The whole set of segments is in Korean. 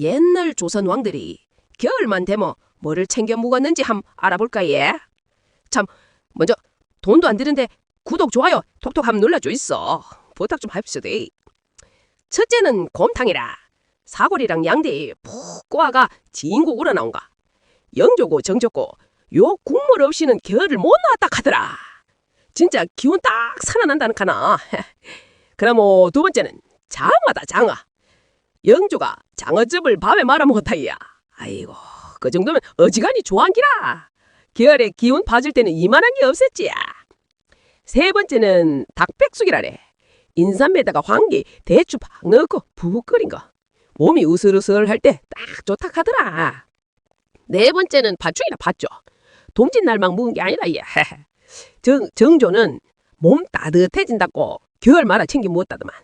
옛날 조선 왕들이 겨울만 되면 뭐를 챙겨 묵었는지 함 알아볼까 예? 참 먼저 돈도 안 드는데 구독 좋아요 톡톡 함 눌러줘 있어. 부탁 좀 합시다 첫째는 곰탕이라 사골이랑 양대 푹 꼬아가 진고 우러나온가. 영조고 정조고 요 국물 없이는 겨울을 못 나왔다 카더라. 진짜 기운 딱 살아난다는 카나. 그럼 뭐 두 번째는 장어다 장어 영조가 장어즙을 밥에 말아 먹었다이야. 아이고, 그 정도면 어지간히 좋아한기라. 겨울에 기운 빠질 때는 이만한 게 없었지야. 세 번째는 닭백숙이라래. 인삼에다가 황기, 대추 팍 넣고 푹 끓인 거. 몸이 으슬으슬할 때 딱 좋다 하더라. 네 번째는 팥죽이라 팥죽. 동짓 날만 먹은 게 아니라 얘. 정, 정조는 몸 따뜻해진다고 겨울마다 챙겨 먹었다더만.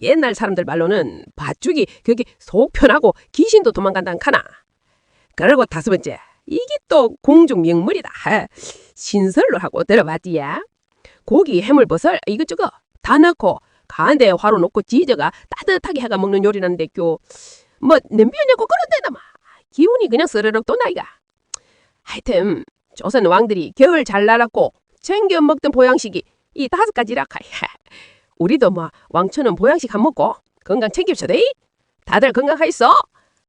옛날 사람들 말로는 밭죽이 그게 속 편하고 귀신도 도망간다는 카나. 그리고 다섯 번째, 이게 또 공중 명물이다. 신설로 하고 들어봤지야. 고기, 해물버섯 이것저것 다 넣고 가운데 화로 놓고 지져가 따뜻하게 해가 먹는 요리라는데 교. 뭐 냄비 내고 그런 데나 마 기운이 그냥 스르륵 도나이가. 하여튼 조선 왕들이 겨울 잘 날았고 챙겨 먹던 보양식이 이 다섯 가지라 카이. 우리도 뭐 왕초는 보양식 한 먹고 건강 챙깁시다. 다들 건강하있어?